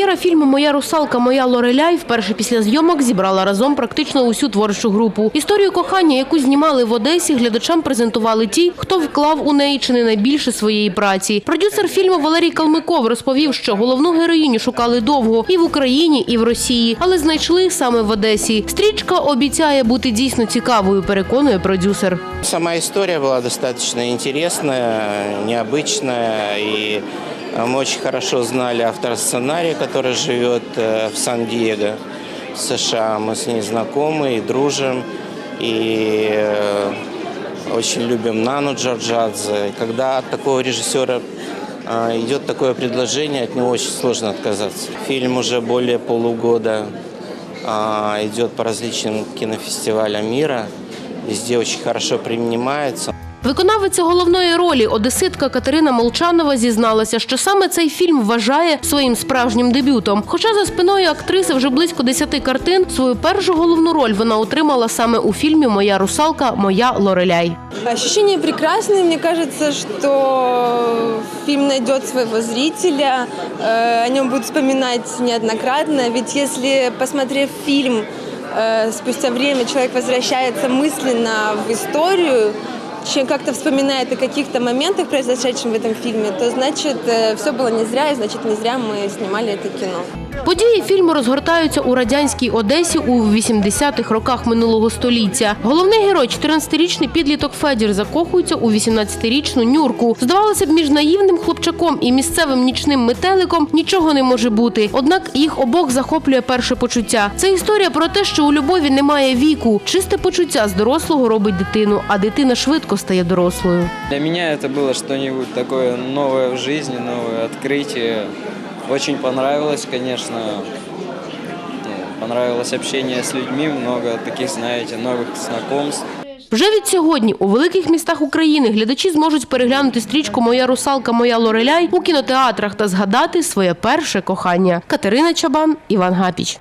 Прем'єра фільму Моя русалка, моя Лореляй вперше після зйомок зібрала разом практично усю творчу групу. Історію кохання, яку знімали в Одесі, глядачам презентували ті, хто вклав у неї чи не найбільше своєї праці. Продюсер фільму Валерій Калмиков розповів, що головну героїню шукали довго і в Україні, і в Росії, але знайшли саме в Одесі. Стрічка обіцяє бути дійсно цікавою, переконує продюсер. Сама история была достаточно интересная, необычная, и э, мы очень хорошо знали автора сценария, который живет э, в Сан-Диего, США. Мы с ней знакомы и дружим, и э, очень любим Нану Джорджадзе. Когда от такого режиссера э, идет такое предложение, от него очень сложно отказаться. Фильм уже более полугода а, идет по различным кинофестивалям мира. Везде очень хорошо принимается. Виконавиця головної ролі одеситка Катерина Молчанова зізналася, що саме цей фільм вважає своїм справжнім дебютом. Хоча за спиною актриси вже близько десяти картин, свою першу головну роль вона отримала саме у фільмі Моя русалка, моя Лореляй. Ощущения прекрасные. Мне кажется, что фильм найдет своего зрителя, э, о нем будут вспоминать неоднократно. Ведь если, посмотрев фильм, э, спустя время человек возвращается мысленно в историю, чем как-то вспоминает о каких-то моментах, произошедших в этом фильме, то значит все было не зря, и значит не зря мы снимали это кино. Події фільму розгортаються у радянській Одесі у 80-х роках минулого століття. Головний герой, 14-річний підліток Федір, закохується у 18-річну Нюрку. Здавалося б, між наївним хлопчаком і місцевим нічним метеликом нічого не може бути. Однак їх обох захоплює перше почуття. Це історія про те, що у любові немає віку. Чисте почуття з дорослого робить дитину, а дитина швидко стає дорослою. Для меня это было что-нибудь такое новое в жизни, новое открытие. Очень понравилось, конечно. Ну, Понравилось общение с людьми, много таких, знаете, новых знакомств. Вже від сьогодні у великих містах України глядачі зможуть переглянути стрічку Моя русалка, моя Лореляй у кінотеатрах та згадати своє перше кохання. Катерина Чабан, Іван Гапіч.